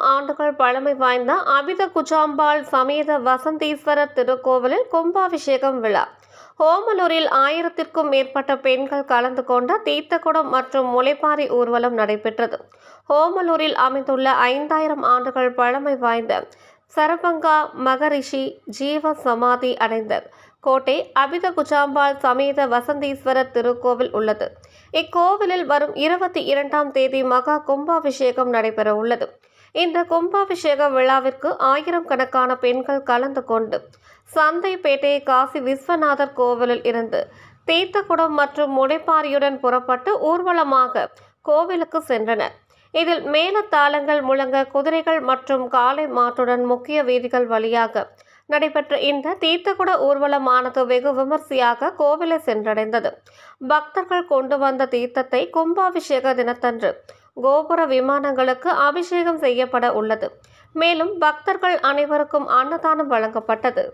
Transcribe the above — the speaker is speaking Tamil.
ஆண்டுகள் பழமை வாய்ந்த அபித குஜாம்பாள் சமேத வசந்தீஸ்வரர் திருக்கோவிலில் கும்பாபிஷேகம் விழா. ஓமலூரில் ஆயிரத்திற்கும் மேற்பட்ட பெண்கள் கலந்து கொண்ட தீர்த்தகுடம் மற்றும் முளைப்பாரி ஊர்வலம் நடைபெற்றது. ஓமலூரில் அமைந்துள்ள ஐந்தாயிரம் ஆண்டுகள் பழமை வாய்ந்த சரபங்கா மகரிஷி ஜீவ சமாதி அடைந்த கோட்டை அபித குஜாம்பாள் சமேத வசந்தீஸ்வரர் திருக்கோவில் உள்ளது. இக்கோவிலில் வரும் இருபத்தி இரண்டாம் தேதி மகா கும்பாபிஷேகம் நடைபெற உள்ளது. இந்த கும்பாபிஷேக விழாவிற்கு ஆயிரம் கணக்கான பெண்கள் கலந்து கொண்டு சந்தைப்பேட்டை காசி விஸ்வநாதர் கோவிலில் இருந்து தீர்த்தகுடம் மற்றும் முனைப்பாரியுடன் புறப்பட்டு ஊர்வலமாக கோவிலுக்கு சென்றனர். இதில் மேலத்தாளங்கள் முழங்க குதிரைகள் மற்றும் காலை மாட்டுடன் முக்கிய வீதிகள் வழியாக நடைபெற்ற இந்த தீர்த்தகுட ஊர்வலமானது வெகு விமர்சையாக கோவிலை சென்றடைந்தது. பக்தர்கள் கொண்டு வந்த தீர்த்தத்தை கும்பாபிஷேக தினத்தன்று கோபுர விமானங்களுக்கு அபிஷேகம் செய்யப்பட உள்ளது. மேலும் பக்தர்கள் அனைவருக்கும் அன்னதானம் வழங்கப்பட்டது.